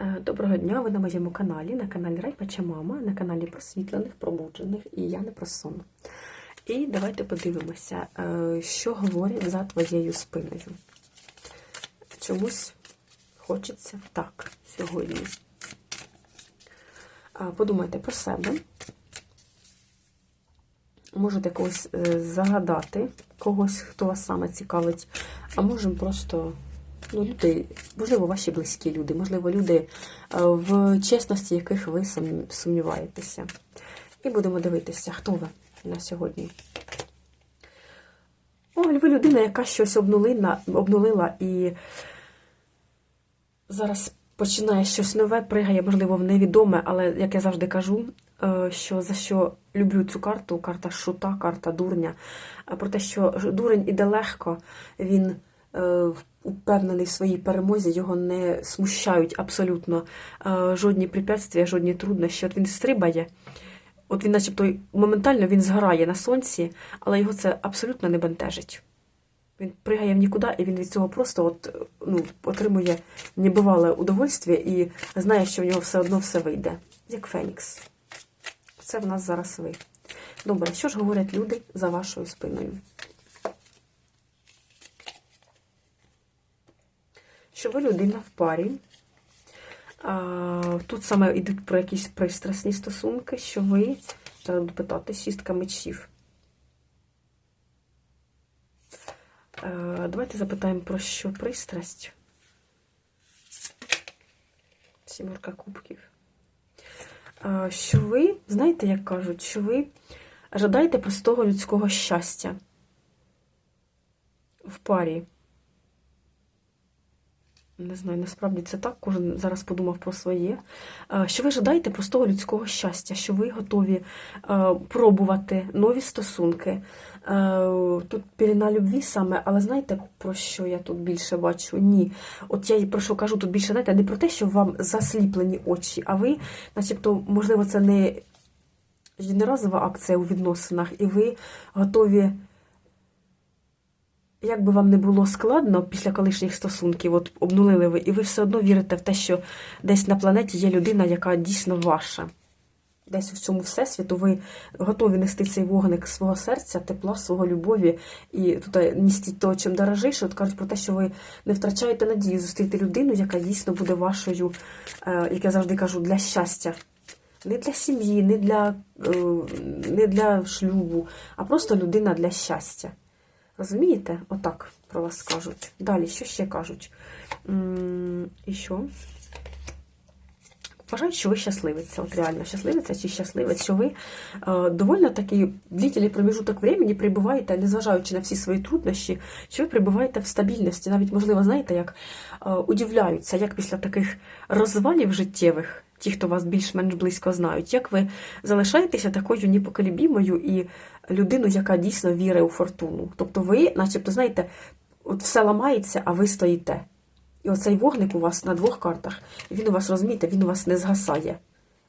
Е, Доброго дня, ви на моєму каналі, на каналі Райпача Мама, на каналі просвітлених, пробуджених і я не про сон. І давайте подивимося, е, що говорять за твоєю спиною. Чомусь хочеться так сьогодні. Подумайте про себе. Можете когось е, загадати, когось, хто вас саме цікавить, а можемо просто люди, можливо, ваші близькі люди, можливо, люди, е, в чесності яких ви сум- сумніваєтеся. І будемо дивитися, хто ви на сьогодні. О, ви людина, яка щось обнулила, обнулила і зараз починає щось нове, пригає, можливо, в невідоме, але, як я завжди кажу, е, що за що люблю цю карту, карта шута, карта дурня, про те, що дурень іде легко, він упевнений в своїй перемозі, його не смущають абсолютно е, жодні препятствия, жодні труднощі. От він стрибає, от він, начебто, моментально він згорає на сонці, але його це абсолютно не бентежить. Він пригає в нікуди, і він від цього просто от, ну, отримує небивале удовольствие і знає, що в нього все одно все вийде. Як Фенікс. Це в нас зараз ви. Добре, що ж говорять люди за вашою спиною? Ви людина в парі. Тут саме йдуть про якісь пристрасні стосунки, що ви, зараз буду питати, шістка мечів. Е, Давайте запитаємо про що пристрасть. Сімерка кубків. Е, Що ви, знаєте, як кажуть, що ви жадаєте простого людського щастя в парі. Не знаю, насправді це так, кожен зараз подумав про своє. Е, Що ви жадаєте простого людського щастя, що ви готові е, пробувати нові стосунки. Е, Тут піліна любві саме, але знаєте, про що я тут більше бачу? Ні. От я про що кажу тут більше, знаєте, не про те, що вам засліплені очі, а ви, начебто, можливо, це не єдиноразова акція у відносинах, і ви готові. Як би вам не було складно після колишніх стосунків, от обнулили ви, і ви все одно вірите в те, що десь на планеті є людина, яка дійсно ваша. Десь в цьому всесвіту ви готові нести цей вогник свого серця, тепла, свого любові і тут містіть того, чим дорожиш. От кажуть про те, що ви не втрачаєте надію зустріти людину, яка дійсно буде вашою, е, як я завжди кажу, для щастя. Не для сім'ї, не для, е, не для шлюбу, а просто людина для щастя. Розумієте? Отак про вас кажуть. Далі, що ще кажуть? І що? Вважають, що ви щасливиця. От реально щасливиця чи щасливець, що ви е, довольно такий длительний проміжуток времени прибуваєте, незважаючи на всі свої труднощі, що ви прибуваєте в стабільності. Навіть, можливо, знаєте, як е, удивляються, як після таких розвалів життєвих, ті, хто вас більш-менш близько знають, як ви залишаєтеся такою непоколебімою і людиною, яка дійсно вірить у фортуну. Тобто ви, начебто, знаєте, от все ламається, а ви стоїте. І оцей вогник у вас на двох картах, він у вас, розумієте, він у вас не згасає.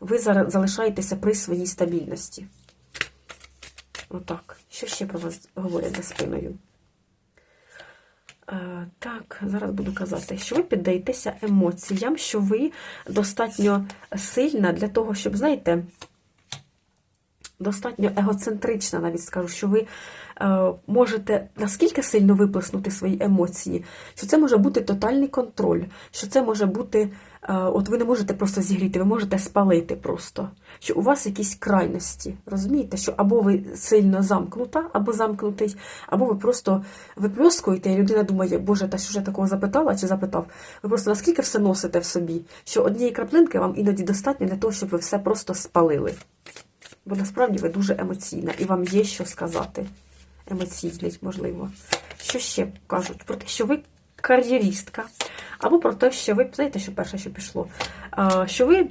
Ви зараз залишаєтеся при своїй стабільності. Отак. Що ще про вас говорять за спиною? Е, так, зараз буду казати, що ви піддаєтеся емоціям, що ви достатньо сильна для того, щоб, знаєте, достатньо егоцентрична, навіть скажу, що ви е, можете наскільки сильно виплеснути свої емоції, що це може бути тотальний контроль, що це може бути, от ви не можете просто зігріти, ви можете спалити просто. Що у вас якісь крайності, розумієте, що або ви сильно замкнута, або замкнутий, або ви просто випльоскуєте, і людина думає, Боже, та що ж я такого запитала чи запитав. Ви просто наскільки все носите в собі, що однієї краплинки вам іноді достатньо для того, щоб ви все просто спалили. Бо насправді ви дуже емоційна і вам є що сказати. Емоційність, можливо. Що ще кажуть? Про те, що ви кар'єристка. Або про те, що ви, знаєте, що перше, що пішло, що ви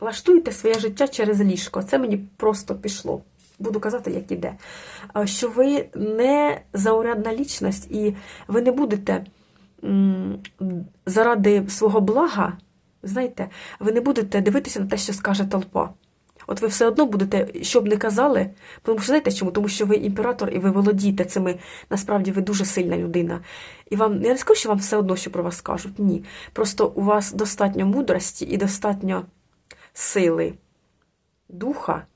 лаштуєте своє життя через ліжко. Це мені просто пішло. Буду казати, як іде. Що ви не заурядна лічність, і ви не будете заради свого блага, знаєте, ви не будете дивитися на те, що скаже толпа. От ви все одно будете, що б не казали, тому що знаєте чому? Тому що ви імператор і ви володієте цими, насправді ви дуже сильна людина. І вам, я не скажу, що вам все одно, що про вас кажуть. Ні. Просто у вас достатньо мудрості і достатньо сили духа.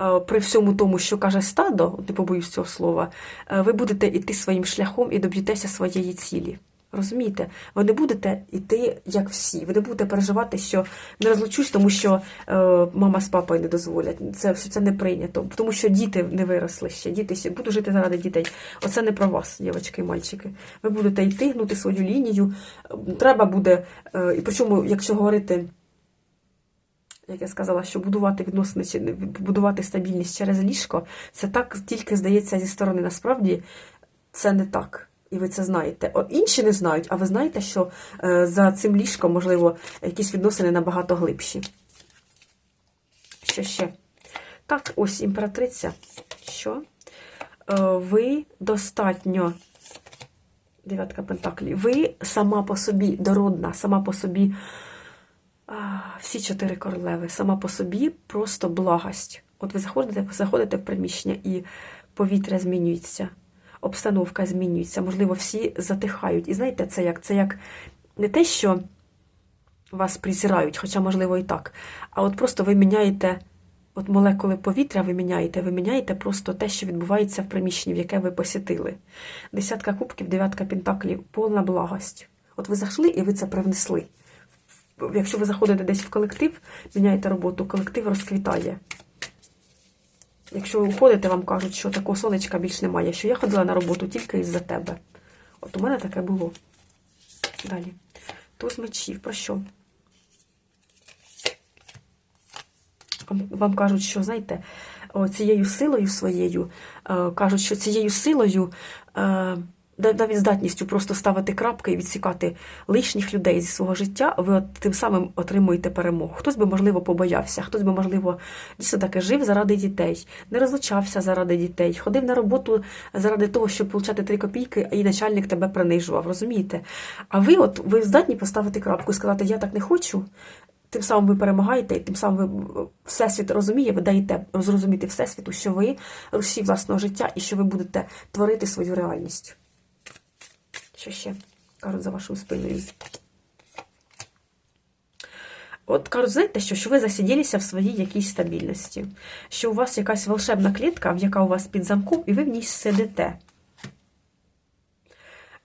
е, При всьому тому, що каже стадо, не побоюсь цього слова, е, ви будете йти своїм шляхом і доб'єтеся своєї цілі. Розумієте? Ви не будете йти як всі. Ви не будете переживати, що не розлучусь, тому що е, мама з папою не дозволять. Це все це не прийнято, тому що діти не виросли ще. Діти ще буду жити заради дітей. Оце не про вас, дівчатки і мальчики. Ви будете йти, гнути свою лінію. Треба буде, е, і причому, якщо говорити. Як я сказала, що будувати відносини чи будувати стабільність через ліжко, це так тільки здається зі сторони. Насправді це не так. І ви це знаєте. О, інші не знають, а ви знаєте, що е, за цим ліжком, можливо, якісь відносини набагато глибші. Що ще? Так, ось імператриця. Що? Е, ви достатньо. Дев'ятка Пентаклів. Ви сама по собі дородна, сама по собі. Всі чотири королеви, сама по собі просто благость. От ви заходите, заходите в приміщення і повітря змінюється, обстановка змінюється, можливо, всі затихають. І знаєте, це як це як не те, що вас презирають, хоча, можливо, і так. А от просто ви міняєте от молекули повітря, ви міняєте, ви міняєте просто те, що відбувається в приміщенні, в яке ви посітили. Десятка кубків, дев'ятка пентаклів, повна благость. От ви зайшли і ви це привнесли якщо ви заходите десь в колектив, міняєте роботу, колектив розквітає. Якщо ви уходите, вам кажуть, що такого сонечка більш немає, що я ходила на роботу тільки із-за тебе. От у мене таке було. Далі. Туз мечів. Про що? Вам кажуть, що, знаєте, цією силою своєю, кажуть, що цією силою навіть здатністю просто ставити крапки і відсікати лишніх людей зі свого життя, ви от тим самим отримуєте перемогу. Хтось би, можливо, побоявся, хтось би, можливо, дійсно таки жив заради дітей, не розлучався заради дітей, ходив на роботу заради того, щоб отримати три копійки, і начальник тебе принижував, розумієте? А ви от ви здатні поставити крапку і сказати, я так не хочу. Тим самим ви перемагаєте, і тим самим ви всесвіт розуміє, ви даєте зрозуміти всесвіту, що ви руші власного життя і що ви будете творити свою реальність. Що ще? Кажуть за вашою спиною? От кажуть, знаєте, що? Що ви засиділися в своїй якійсь стабільності, що у вас якась волшебна клітка, яка у вас під замком, і ви в ній сидите.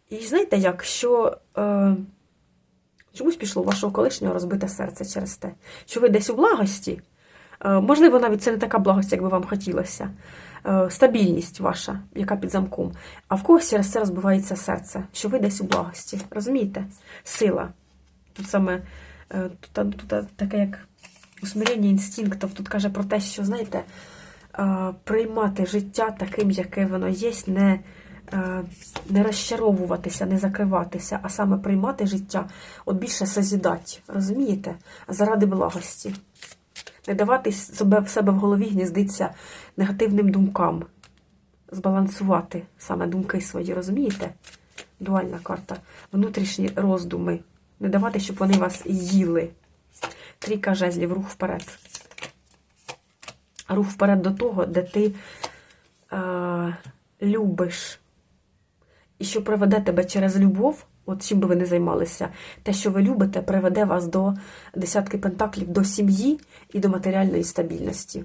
І знаєте як, що е, чомусь пішло у вашого колишнього розбите серце через те, що ви десь у благості, можливо, навіть це не така благость, як би вам хотілося. Е, стабільність ваша, яка під замком. А в когось через це розбивається серце, що ви десь у благості. Розумієте? Сила. Тут саме е, тут, тут таке як усмирення інстинктів. Тут каже про те, що, знаєте, е, приймати життя таким, яке воно є, не не розчаровуватися, не закриватися, а саме приймати життя, от більше созідати, розумієте? Заради благості не давати себе в себе в голові гніздиться негативним думкам. Збалансувати саме думки свої, розумієте? Дуальна карта. Внутрішні роздуми. Не давати, щоб вони вас їли. Трійка жезлів, рух вперед. Рух вперед до того, де ти е, любиш. І що приведе тебе через любов От чим би ви не займалися, те, що ви любите, приведе вас до десятки пентаклів, до сім'ї і до матеріальної стабільності.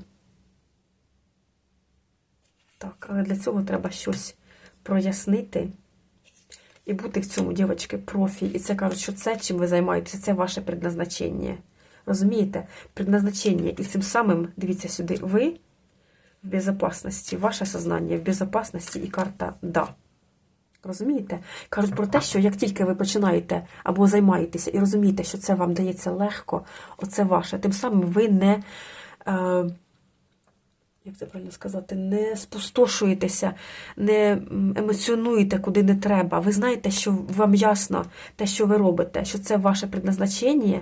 Так, але для цього треба щось прояснити і бути в цьому, дівчатки, профі. І це кажуть, що це, чим ви займаєтеся, це ваше предназначення. Розумієте? Предназначення. І цим самим, дивіться сюди, ви в безопасності, ваше сознання в безопасності і карта Да. Розумієте? Кажуть про те, що як тільки ви починаєте або займаєтеся і розумієте, що це вам дається легко, оце ваше, тим самим ви не, е, як це правильно сказати, не спустошуєтеся, не емоціонуєте куди не треба. Ви знаєте, що вам ясно те, що ви робите, що це ваше предназначення.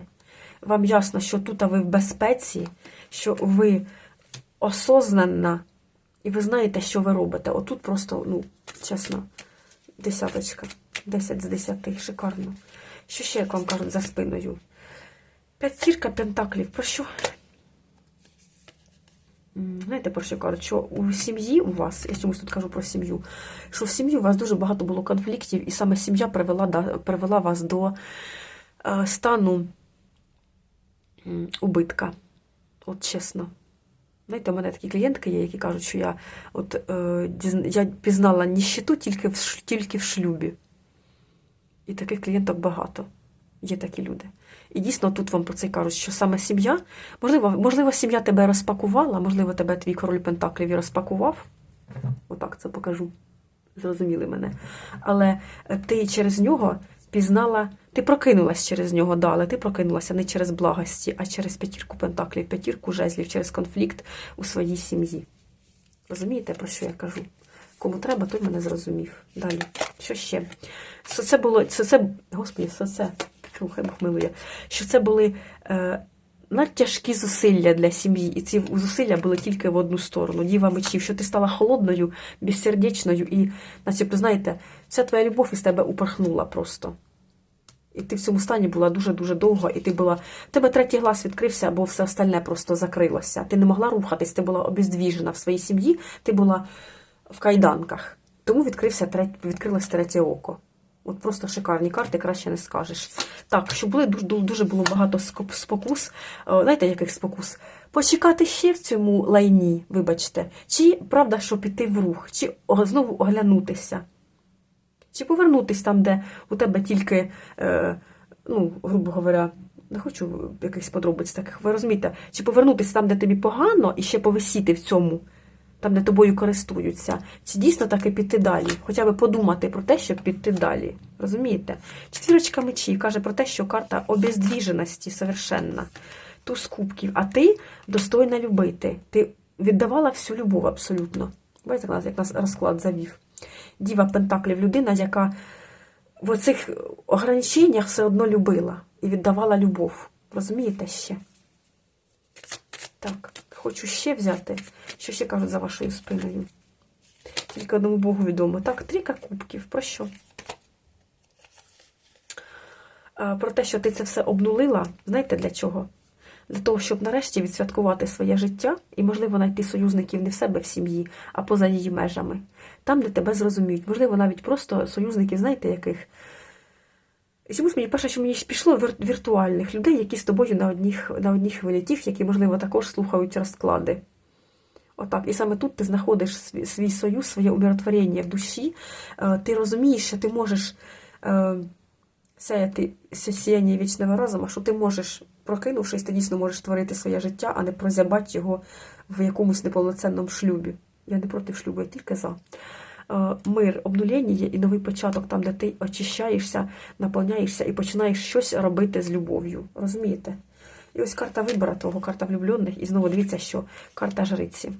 Вам ясно, що тут ви в безпеці, що ви осознанна, і ви знаєте, що ви робите. Отут просто, ну, чесно десяточка. 10 з 10. Шикарно. Що ще, як вам кажуть, за спиною? П'ятірка пентаклів. Про що? знаєте, про що кажуть, що у сім'ї у вас, я чомусь тут кажу про сім'ю, що в сім'ї у вас дуже багато було конфліктів, і саме сім'я привела, привела вас до е, стану убитка. От чесно. Знаєте, у мене такі клієнтки є, які кажуть, що я от е, я пізнала ніщиту тільки в, тільки в шлюбі. І таких клієнток багато. Є такі люди. І дійсно тут вам про це кажуть, що саме сім'я, можливо, можливо, сім'я тебе розпакувала, можливо, тебе твій король Пентаклів і розпакував. Отак це покажу. Зрозуміли мене. Але е, ти через нього пізнала, ти прокинулась через нього, да, але ти прокинулася не через благості, а через п'ятірку пентаклів, п'ятірку жезлів, через конфлікт у своїй сім'ї. Розумієте, про що я кажу? Кому треба, той мене зрозумів. Далі. Що ще? Що це було, що це, господи, що це, слухай, Бог милує, що це були е, надтяжкі зусилля для сім'ї, і ці зусилля були тільки в одну сторону. Діва мечів, що ти стала холодною, безсердечною, і, начебто, знаєте, вся твоя любов із тебе упорхнула просто. І ти в цьому стані була дуже-дуже довго, і ти була. Тебе третій глаз відкрився, або все остальне просто закрилося. Ти не могла рухатись, ти була обездвіжена в своїй сім'ї, ти була в кайданках. Тому відкрився треть, відкрилось третє око. От просто шикарні карти, краще не скажеш. Так, що були дуже, дуже було багато спокус. Е, Знаєте, яких спокус? Почекати ще в цьому лайні, вибачте, чи правда, що піти в рух, чи знову оглянутися. Чи повернутись там, де у тебе тільки, е, ну, грубо говоря, не хочу якихось подробиць таких, ви розумієте, чи повернутися там, де тобі погано, і ще повисіти в цьому, там, де тобою користуються, чи дійсно таки піти далі, хоча б подумати про те, щоб піти далі. Розумієте? Четвірочка мечів каже про те, що карта обездвіженості совершенна. Туз кубків, а ти достойна любити. Ти віддавала всю любов абсолютно. Бачите, як нас розклад завів. Діва Пентаклів людина, яка в оцих ограниченнях все одно любила і віддавала любов. Розумієте ще? Так, хочу ще взяти. Що ще кажуть за вашою спиною? Тільки одному Богу відомо. Так, трійка кубків. Про що? Про те, що ти це все обнулила, знаєте для чого? Для того, щоб нарешті відсвяткувати своє життя і, можливо, знайти союзників не в себе в сім'ї, а поза її межами. Там, де тебе зрозуміють. Можливо, навіть просто союзників, знаєте, яких. І Чомусь мені перше, що мені пішло віртуальних людей, які з тобою на одніх, на одній хвилі, які, можливо, також слухають розклади. Отак. І саме тут ти знаходиш свій, союз, своє умиротворення в душі. Е, Ти розумієш, що ти можеш е, сяяти ся- сіяння вічного разума, що ти можеш, прокинувшись, ти дійсно можеш творити своє життя, а не прозябати його в якомусь неповноцінному шлюбі. Я не проти шлюбу, я тільки за. Е, Мир, обнулення є і новий початок, там, де ти очищаєшся, наповняєшся і починаєш щось робити з любов'ю. Розумієте? І ось карта вибора того, карта влюблених, і знову дивіться, що карта жриці.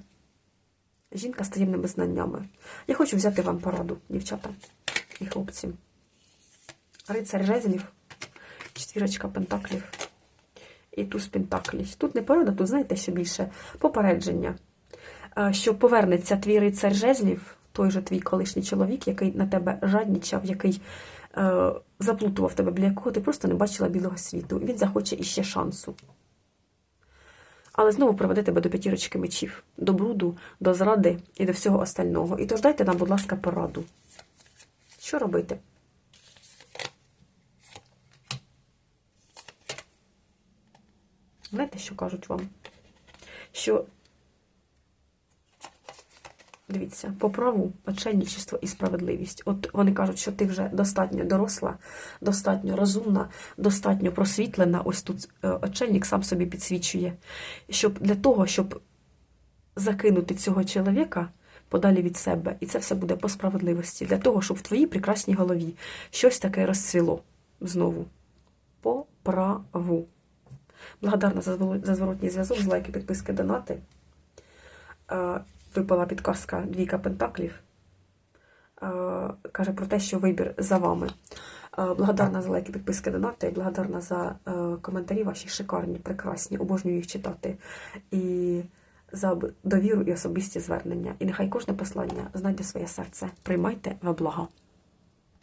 Жінка з таємними знаннями. Я хочу взяти вам пораду, дівчата і хлопці. Рицар жезлів, четвірочка пентаклів і туз пентаклів. Тут не порада, тут знаєте, що більше попередження, що повернеться твій рицар жезлів, той же твій колишній чоловік, який на тебе жаднічав, який е, заплутував тебе, біля якого ти просто не бачила білого світу. Він захоче іще шансу. Але знову приведе тебе до п'ятірочки мечів, до бруду, до зради і до всього остального. І тож дайте нам, будь ласка, пораду. Що робити? Знаєте, що кажуть вам? Що, дивіться, по праву, очельничество і справедливість. От вони кажуть, що ти вже достатньо доросла, достатньо розумна, достатньо просвітлена. Ось тут е, очельник сам собі підсвічує. Щоб для того, щоб закинути цього чоловіка подалі від себе, і це все буде по справедливості, для того, щоб в твоїй прекрасній голові щось таке розцвіло знову. По праву. Благодарна за зворотній зв'язок, за лайки, підписки, донати. Випала підказка Двійка Пентаклів. Каже про те, що вибір за вами. Благодарна за лайки, підписки, донати. Благодарна за е, коментарі ваші шикарні, прекрасні, обожнюю їх читати. І за довіру і особисті звернення. І нехай кожне послання знайде своє серце. Приймайте во благо.